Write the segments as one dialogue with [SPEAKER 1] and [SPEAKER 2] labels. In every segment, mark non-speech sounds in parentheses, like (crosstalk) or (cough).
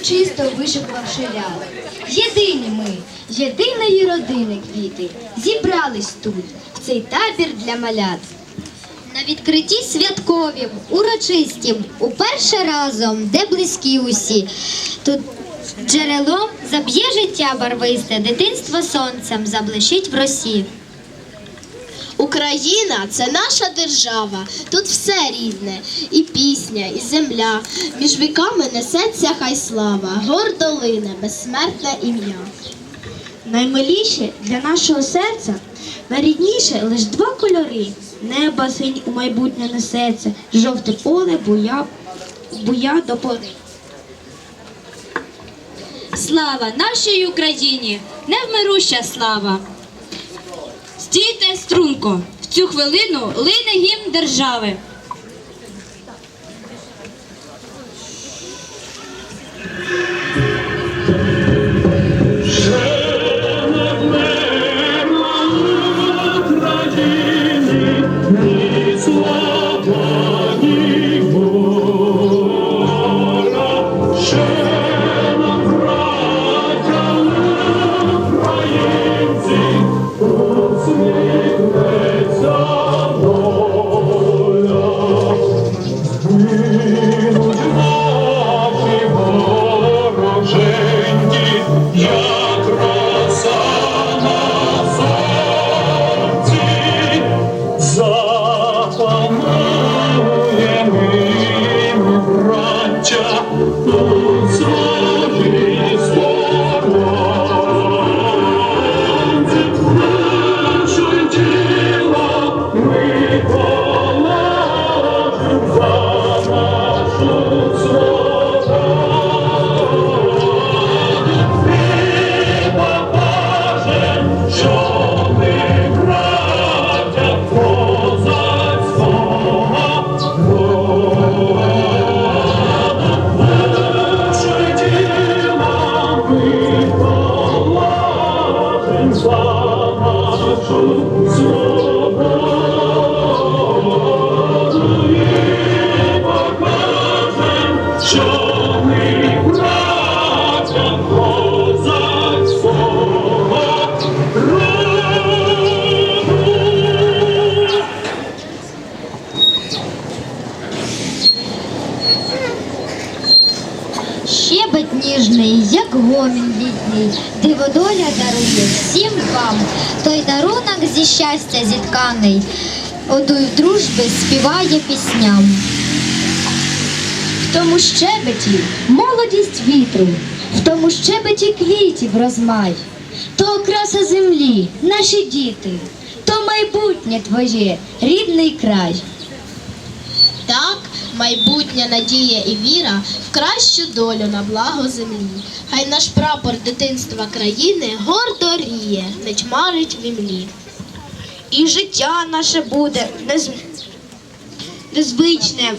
[SPEAKER 1] урочисто вишикувавши ряд. Єдині ми, єдиної родини квіти, зібрались тут, в цей табір для малят.
[SPEAKER 2] На відкритті святковім, урочистім, уперше разом, де близькі усі. Тут джерелом заб'є життя барвисте, дитинство сонцем заблищить в росі.
[SPEAKER 3] Україна це наша держава, тут все рідне, і пісня, і земля. Між віками несеться хай слава, гордо лине, безсмертне ім'я.
[SPEAKER 4] Наймиліше для нашого серця, найрідніше лиш два кольори. Небо синь у майбутнє несеться, жовте поле буя, буя до пори.
[SPEAKER 5] Слава нашій Україні, невмируща слава. Стійте струнко, в цю хвилину лине гімн держави.
[SPEAKER 2] Щебет ніжний, як гомін літній, диводоля дарує всім вам. Той дарунок зі щастя зітканий, одуй дружби співає пісням.
[SPEAKER 1] В тому щебеті молодість вітру, в тому щебеті квітів розмай, то окраса землі, наші діти, то майбутнє твоє, рідний край.
[SPEAKER 3] Майбутня надія і віра в кращу долю на благо землі. Хай наш прапор дитинства країни гордо ріє, не тьмарить в імлі.
[SPEAKER 4] І життя наше буде нез... незвичне.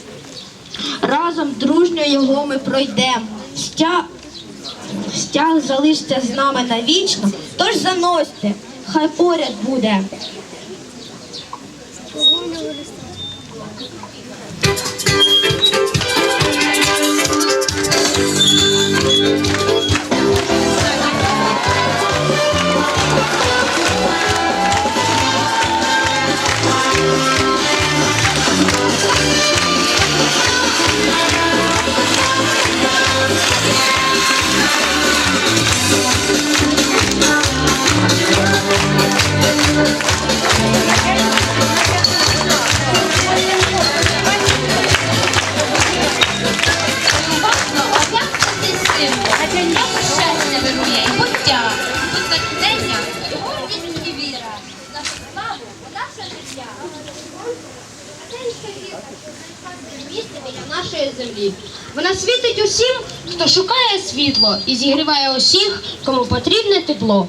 [SPEAKER 4] Разом дружньо його ми пройдемо. Стяг, стяг залишиться з нами навічно, тож заносьте, хай поряд буде.
[SPEAKER 5] А для нього щастя вирує і буття, безпекдення, гордість і віра. Нашу славу, наше життя.
[SPEAKER 1] Біля нашої землі. Вона світить усім, хто шукає світло і зігріває усіх, кому потрібне тепло.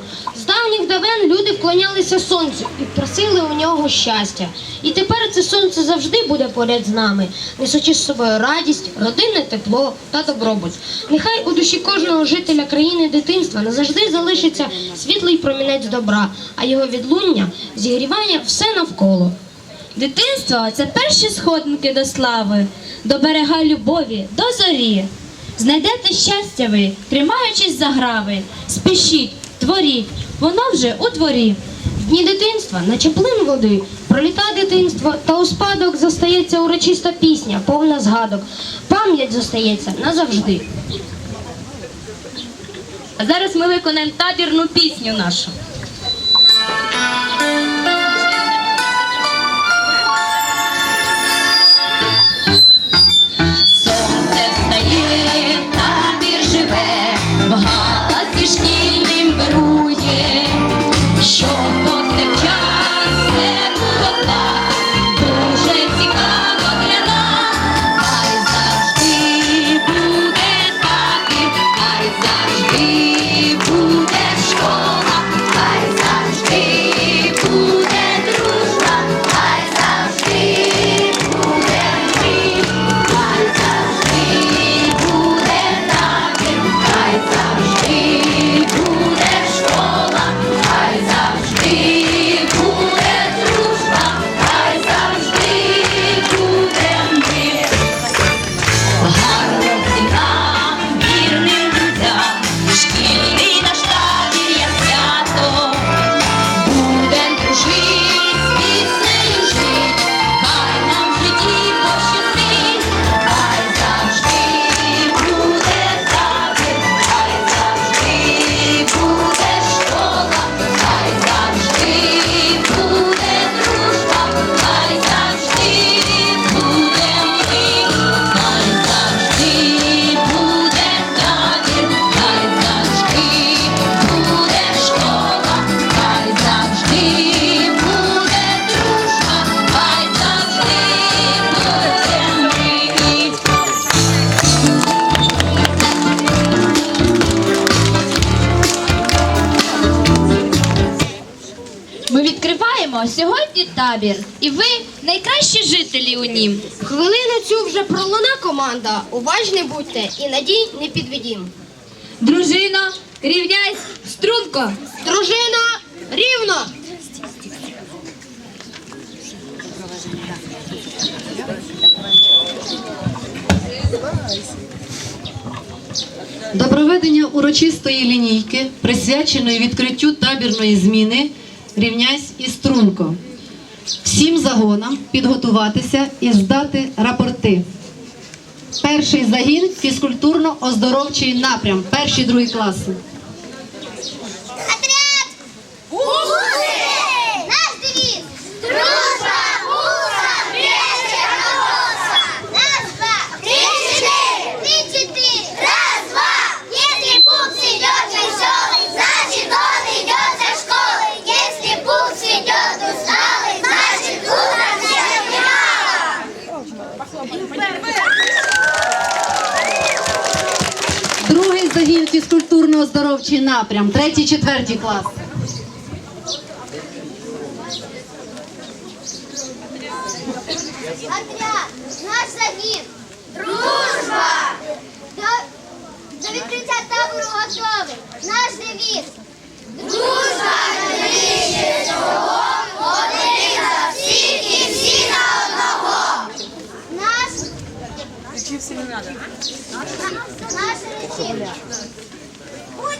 [SPEAKER 1] Давніх давен люди вклонялися сонцю і просили у нього щастя. І тепер це сонце завжди буде поряд з нами, несучи з собою радість, родинне тепло та добробут. Нехай у душі кожного жителя країни дитинства назавжди залишиться світлий промінець добра, а його відлуння зігріває все навколо.
[SPEAKER 5] Дитинство це перші сходинки до слави, до берега любові, до зорі.
[SPEAKER 6] Знайдете щастя ви, тримаючись за грави. Спішіть, творіть, воно вже у дворі.
[SPEAKER 1] В дні дитинства, наче плин води, проліта дитинство, та у спадок зостається урочиста пісня, повна згадок. Пам'ять зостається назавжди.
[SPEAKER 6] А зараз ми виконаємо табірну пісню нашу. Табір, і ви найкращі жителі у нім.
[SPEAKER 1] Хвилину цю вже пролуна команда. Уважні будьте і надій не підведім.
[SPEAKER 6] Дружина, рівняйсь, струнко.
[SPEAKER 1] Дружина, рівно!
[SPEAKER 7] До проведення урочистої лінійки, присвяченої відкриттю табірної зміни, рівняйсь і струнко. Всім загонам підготуватися і здати рапорти. Перший загін фізкультурно-оздоровчий напрям, перші другі класи.
[SPEAKER 2] Отряд!
[SPEAKER 7] Фізкультурно-оздоровчий напрям, третій, четвертій клас.
[SPEAKER 2] Отряд! Наш загін! Дружба! До, до відкриття табору готовий! Наш девіз! Дружба навіщо цього! Один за всіх і всі на одного! Наш... Речення! Будь веселий!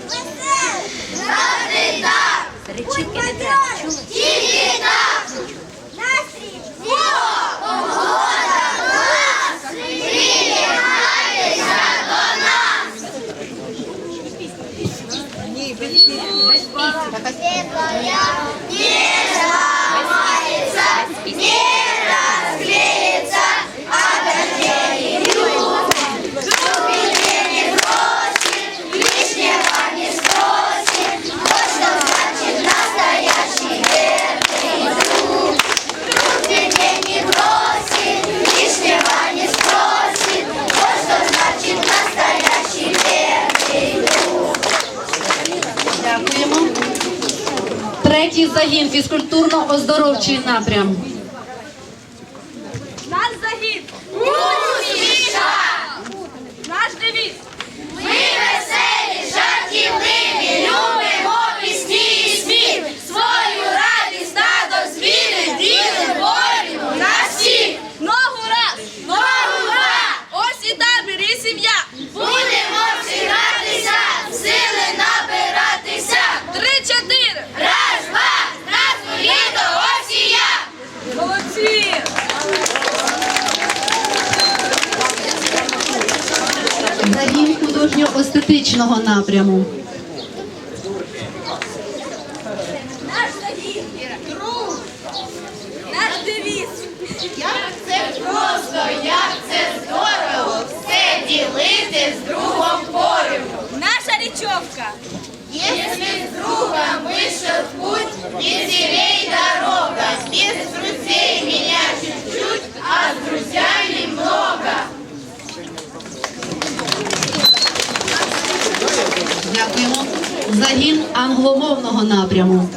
[SPEAKER 2] Завжди так! Будь бадьорий! Тільки так! Настрій! Віра! Погода! Клас! Приєднайтеся до нас! Світлоя не зламається, не
[SPEAKER 7] фізкультурно-оздоровчий напрям.
[SPEAKER 5] Наш загін!
[SPEAKER 2] Успіха!
[SPEAKER 5] Наш девіз!
[SPEAKER 2] Ми веселі, жартівливі, любимо пісні і сміх. Свою радість на дозвілі ділим волю на всіх.
[SPEAKER 5] Ногу раз!
[SPEAKER 2] Ногу раз!
[SPEAKER 5] Ось і табір, і сім'я!
[SPEAKER 2] Буде
[SPEAKER 7] загін художньо-естетичного напряму.
[SPEAKER 6] напряму.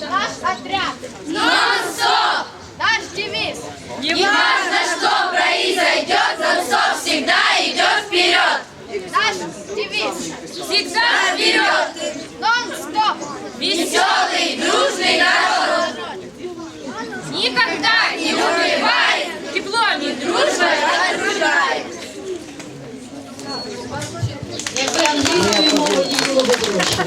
[SPEAKER 6] Наш
[SPEAKER 7] отряд! Нон-стоп! Наш девиз!
[SPEAKER 6] Не важно, что произойдет, нон-стоп всегда идет вперед! Наш девиз! Всегда вперед! Нон-стоп! Веселый, дружный народ! Никогда не унывай! Тепло не дружба
[SPEAKER 7] Не Я прям було б проще.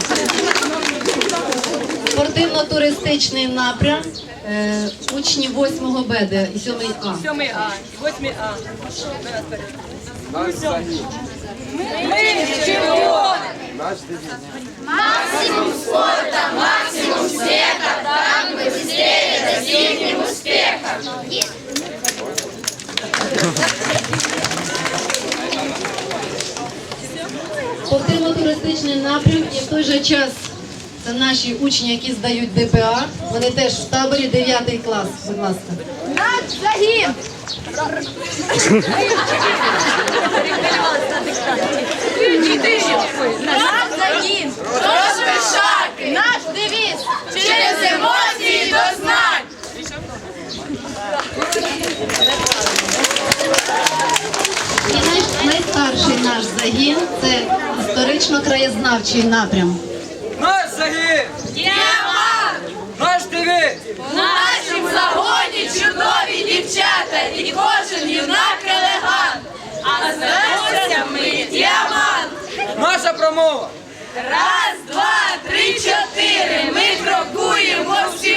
[SPEAKER 7] Спортивно-туристичний напрям. Е, учні 8 Б де і 7 А.
[SPEAKER 8] Сьомий А, восьмий А. Ми чемпіони!
[SPEAKER 6] Максимум спорта, максимум света, так мы быстрее достигнем успеха.
[SPEAKER 7] Спортивно-туристичний напрям і в той же час це наші учні, які здають ДПА. Вони теж в таборі 9 клас, будь ласка.
[SPEAKER 6] Наш загін! Наш загін! Наш девіз! Через емоції до знань!
[SPEAKER 7] І най- найстарший наш загін це історично-краєзнавчий напрям.
[SPEAKER 8] Наш загін! Наш девіз!
[SPEAKER 6] В нашім загоні чудові дівчата і кожен юнак елегант. А знаємося ми діамант.
[SPEAKER 8] Наша промова!
[SPEAKER 6] Раз, два, три, чотири. Ми крокуємо всі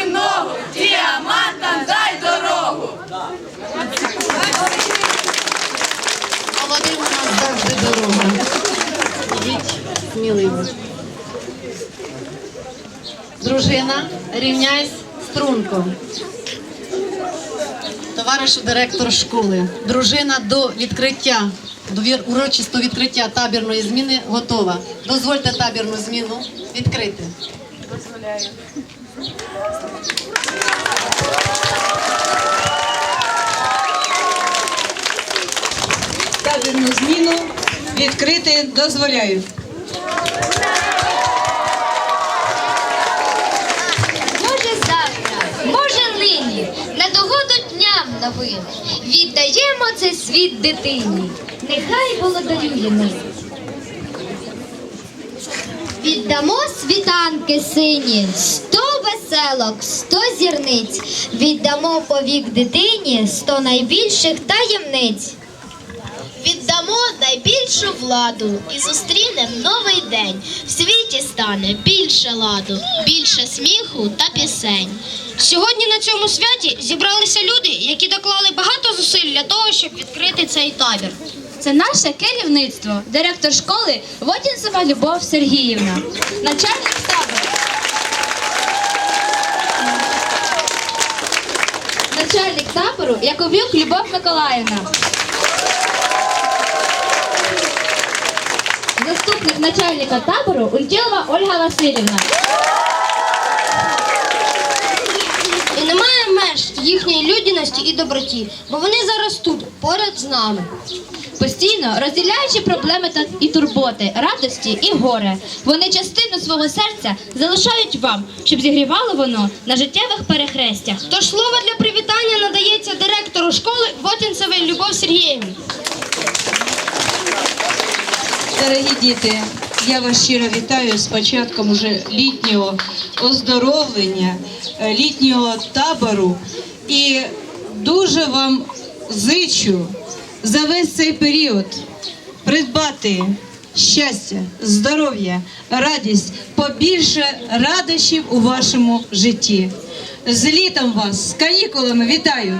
[SPEAKER 7] Дружина, рівняйсь струнко. Товаришу директор школи, дружина до відкриття, до урочистого відкриття табірної зміни готова. Дозвольте табірну зміну відкрити.
[SPEAKER 9] табірну зміну відкрити дозволяю.
[SPEAKER 2] Дням новин. Віддаємо цей світ дитині. Нехай володарює ми. Віддамо світанки сині, сто веселок, сто зірниць. Віддамо повік дитині сто найбільших таємниць.
[SPEAKER 3] Віддамо владу і зустрінем новий день. В світі стане більше ладу, більше сміху та пісень.
[SPEAKER 1] Сьогодні на цьому святі зібралися люди, які доклали багато зусиль для того, щоб відкрити цей табір.
[SPEAKER 5] Це наше керівництво, директор школи Водінцева Любов Сергіївна, начальник табору. Начальник табору Яковюк Любов Миколаївна. Заступник начальника табору Ультєлова Ольга Васильівна.
[SPEAKER 1] І немає меж їхньої людяності і доброті, бо вони зараз тут, поряд з нами.
[SPEAKER 5] Постійно розділяючи проблеми та і турботи, радості і горе, вони частину свого серця залишають вам, щоб зігрівало воно на життєвих перехрестях.
[SPEAKER 1] Тож слово для привітання надається директору школи Вотінцевій Любов Сергіївні.
[SPEAKER 9] Дорогі діти, я вас щиро вітаю з початком уже літнього оздоровлення, е, літнього табору і дуже вам зичу за весь цей період придбати щастя, здоров'я, радість, побільше радощів у вашому житті. З літом вас, з канікулами вітаю!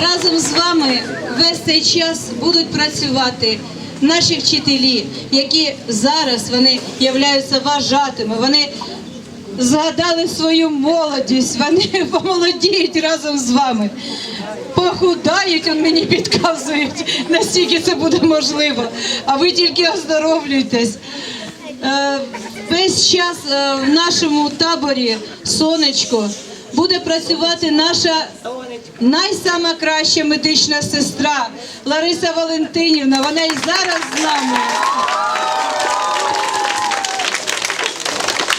[SPEAKER 9] Разом з вами весь цей час будуть працювати наші вчителі, які зараз вони являються вважатими. Вони згадали свою молодість, вони (laughs) помолодіють разом з вами. Похудають, он мені підказують, настільки це буде можливо. А ви тільки оздоровлюйтесь. Е, Весь час е, в нашому таборі сонечко буде працювати наша найсама краща медична сестра Лариса Валентинівна. Вона і зараз з нами.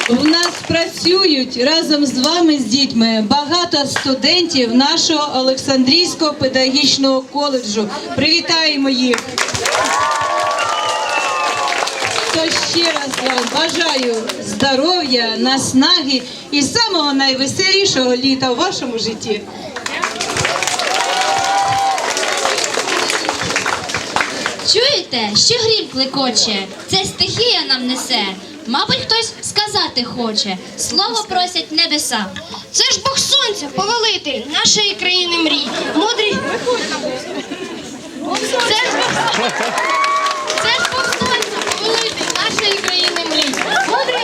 [SPEAKER 9] У нас працюють разом з вами, з дітьми, багато студентів нашого Олександрійського педагогічного коледжу. Привітаємо їх! То ще раз вам бажаю здоров'я, наснаги і самого найвеселішого літа в вашому житті.
[SPEAKER 5] Чуєте, що грім клекоче? Це стихія нам несе. Мабуть, хтось сказати хоче. Слово просять небеса.
[SPEAKER 1] Це ж Бог Сонця, повелитель нашої країни мрій. Мудрий. Це ж Бог Сонця. Це ж Бог Сонця, повелитель нашої країни мрій.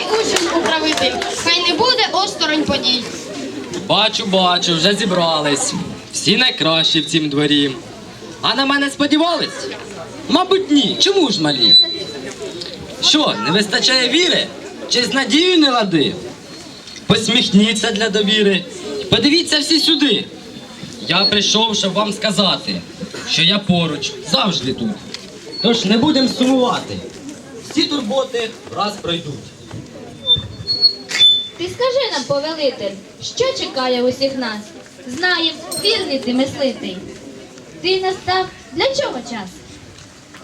[SPEAKER 1] Мудрий учень управитель. Хай не буде осторонь подій.
[SPEAKER 8] Бачу, бачу, вже зібрались. Всі найкращі в цім дворі. А на мене сподівались? Мабуть, ні. Чому ж малі? Що, не вистачає віри? Чи з надією не лади? Посміхніться для довіри. Подивіться всі сюди. Я прийшов, щоб вам сказати, що я поруч, завжди тут. Тож не будемо сумувати. Всі турботи раз пройдуть.
[SPEAKER 5] Ти скажи нам, повелитель, що чекає усіх нас? Знаєм, вірний ти мислитий. Ти настав для чого час?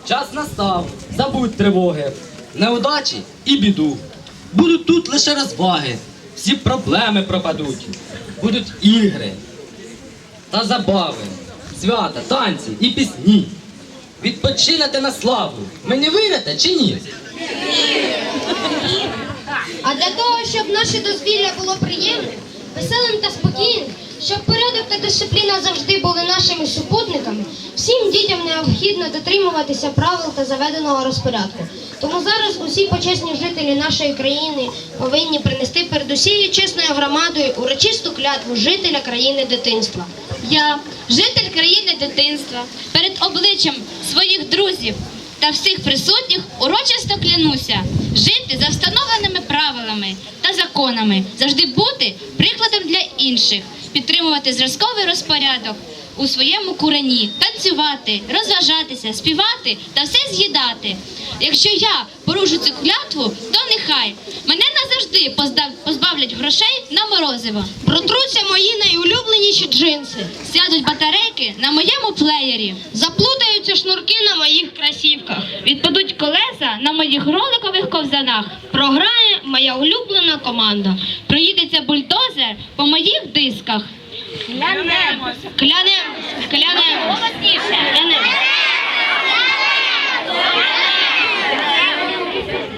[SPEAKER 8] Час настав, забудь тривоги, неудачі і біду. Будуть тут лише розваги, всі проблеми пропадуть. Будуть ігри та забави, свята, танці і пісні. Відпочинете на славу. Мені вірите чи ні?
[SPEAKER 1] А для того, щоб наше дозвілля було приємним, веселим та спокійним, щоб порядок та дисципліна завжди були нашими супутниками, всім дітям необхідно дотримуватися правил та заведеного розпорядку. Тому зараз усі почесні жителі нашої країни повинні принести перед усією чесною громадою урочисту клятву жителя країни дитинства.
[SPEAKER 5] Я, житель країни дитинства, перед обличчям своїх друзів та всіх присутніх урочисто клянуся жити за встановленими правилами та законами, завжди бути прикладом для інших, підтримувати зразковий розпорядок у своєму курені, танцювати, розважатися, співати та все з'їдати. Якщо я порушу цю клятву, то нехай мене назавжди позбавлять грошей на морозиво.
[SPEAKER 1] Протруться мої найулюбленіші джинси.
[SPEAKER 5] Сядуть батарейки на моєму плеєрі.
[SPEAKER 1] Заплутаються шнурки на моїх красівках.
[SPEAKER 5] Відпадуть колеса на моїх роликових ковзанах.
[SPEAKER 1] Програє моя улюблена команда.
[SPEAKER 5] Проїдеться бульдозер по моїх дисках.
[SPEAKER 1] Клянемось, клянемось, клянемось.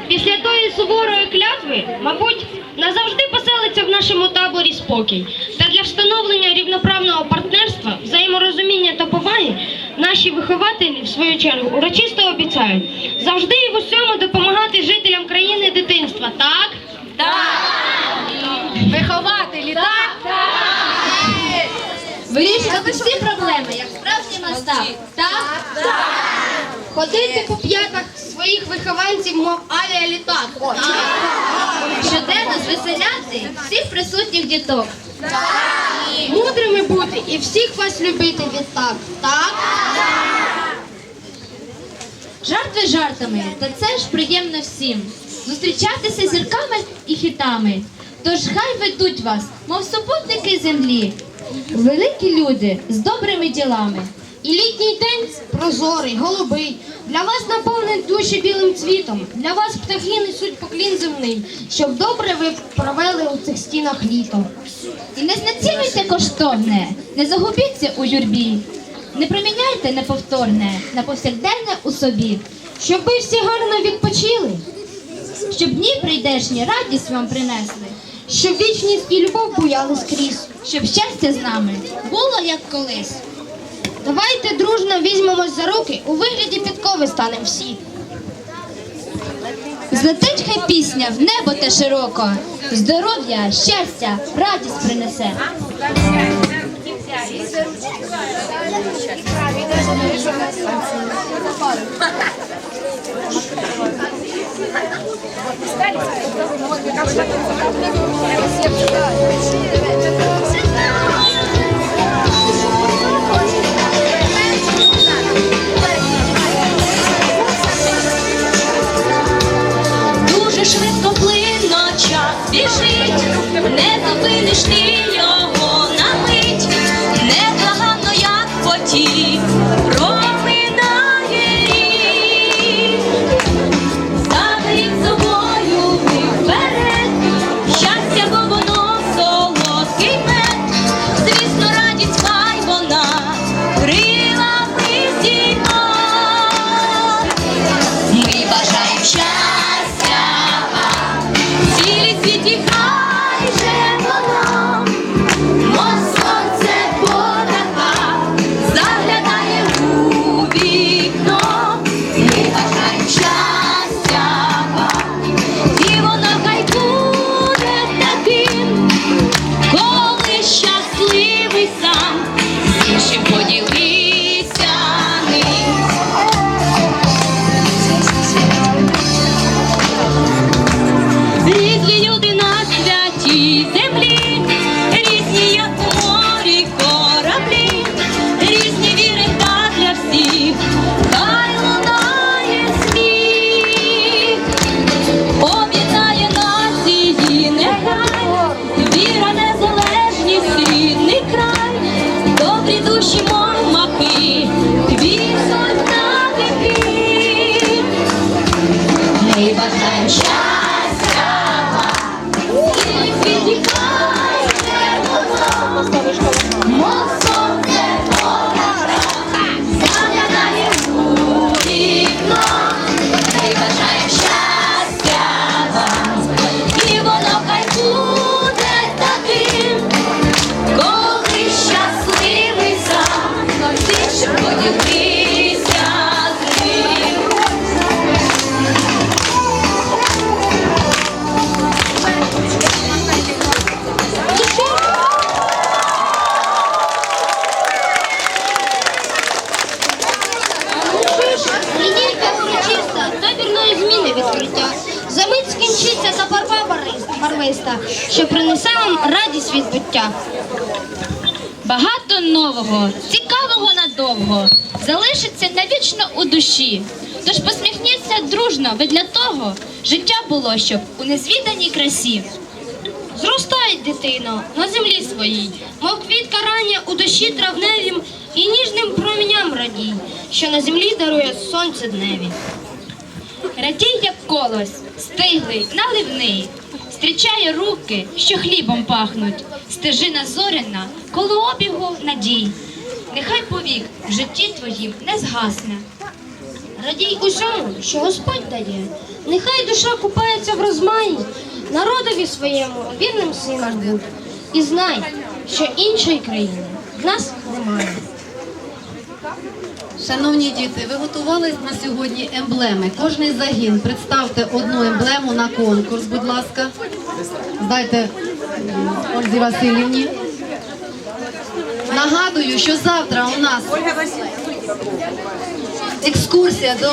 [SPEAKER 1] Після тої суворої клятви, мабуть, назавжди поселиться в нашому таборі спокій. Та для встановлення рівноправного партнерства, взаєморозуміння та поваги наші вихователі, в свою чергу, урочисто обіцяють завжди і в усьому допомагати жителям країни дитинства. Так?
[SPEAKER 5] Вихователі, Вирішувати всі проблеми, як справжній настав. Так?
[SPEAKER 1] Ходити по п'ятах своїх вихованців, мов авіалітак.
[SPEAKER 5] Щоденно звеселяти всіх присутніх діток.
[SPEAKER 1] Мудрими бути і всіх вас любити відтак. Так?
[SPEAKER 5] Жарти жартами, та це ж приємно всім. Зустрічатися зірками і хітами. Тож хай ведуть вас, мов супутники землі. Великі люди з добрими ділами.
[SPEAKER 1] І літній день прозорий, голубий. Для вас наповнить душі білим цвітом. Для вас птахи несуть поклін земний, щоб добре ви провели у цих стінах літо.
[SPEAKER 5] І не знецінюйте коштовне, не загубіться у юрбі. Не проміняйте неповторне на повсякденне у собі.
[SPEAKER 1] Щоб ви всі гарно відпочили,
[SPEAKER 5] Щоб дні прийдешні радість вам принесли.
[SPEAKER 1] Щоб вічність і любов буяли скрізь.
[SPEAKER 5] Щоб щастя з нами було як колись.
[SPEAKER 1] Давайте дружно візьмемось за руки, у вигляді підкови станемо всі.
[SPEAKER 5] Злетить хай пісня в небо те широко. Здоров'я, щастя, радість принесе. (laughs)
[SPEAKER 6] Дуже було, щоб у незвіданій красі.
[SPEAKER 1] Зростай, дитино, на землі своїй, мов квітка рання у душі травневім і ніжним проміням радій, що на землі дарує сонце дневі.
[SPEAKER 6] Радій, як колос, стиглий, наливний, зустрічає руки, що хлібом пахнуть, стежина зоряна, коло обігу надій. Нехай повік в житті твоїм не згасне.
[SPEAKER 1] Радій усьому, що Господь дає. Нехай душа купається в розмаї, народові своєму вірним синам будь. І знай, що іншої країни в нас немає.
[SPEAKER 7] Шановні діти, ви готували на сьогодні емблеми. Кожний загін представте одну емблему на конкурс, будь ласка. Здайте Ользі Васильівні. Нагадую, що завтра у нас екскурсія до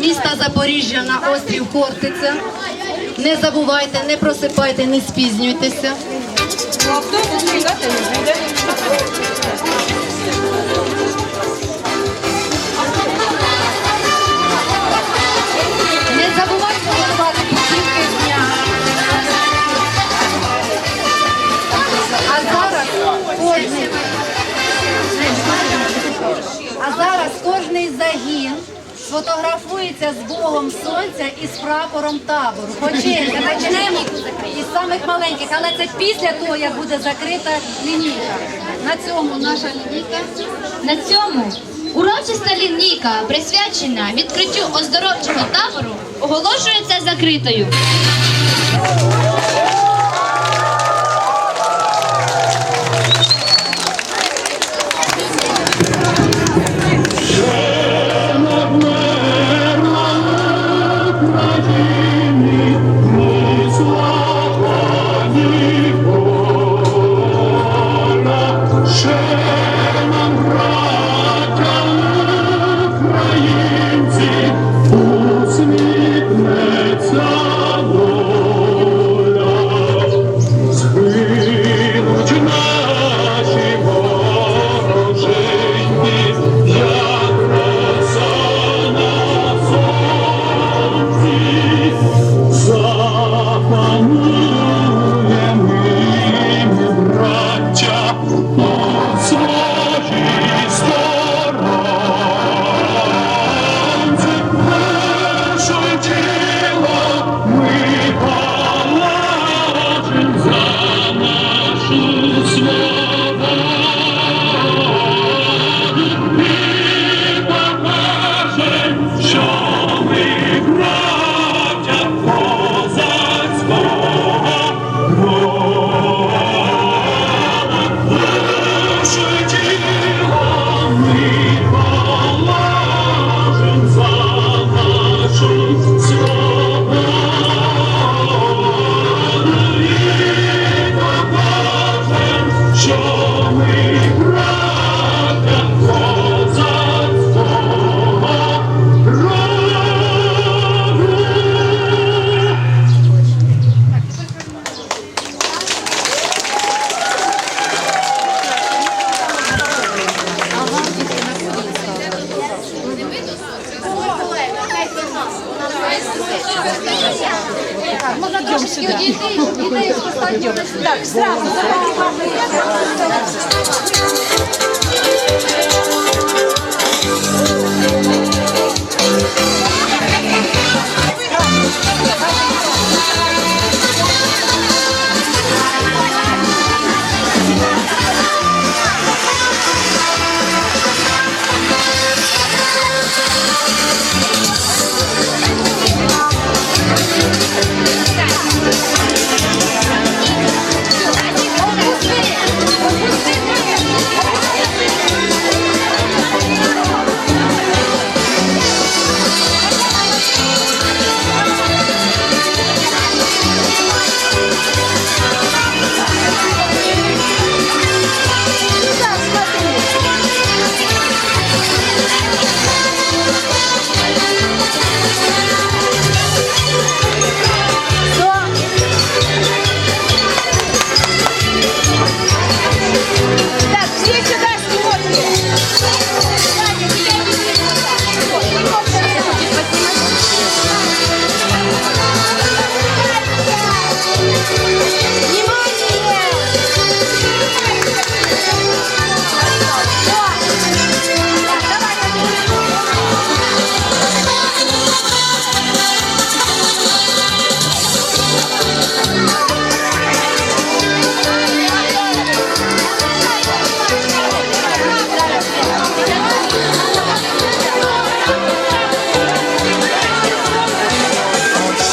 [SPEAKER 7] міста Запоріжжя на острів Хортиця. Не забувайте, не просипайте, не спізнюйтеся. Не забувайте готувати путівки дня. А зараз кожний, а зараз загін сфотографується з Богом Сонця і з прапором табору. Починка, почнемо із самих маленьких, але це після того, як буде закрита лінійка. На цьому наша лінійка.
[SPEAKER 6] На цьому урочиста лінійка, присвячена відкриттю оздоровчого табору, оголошується закритою.
[SPEAKER 9] Так, сразу. Thank you.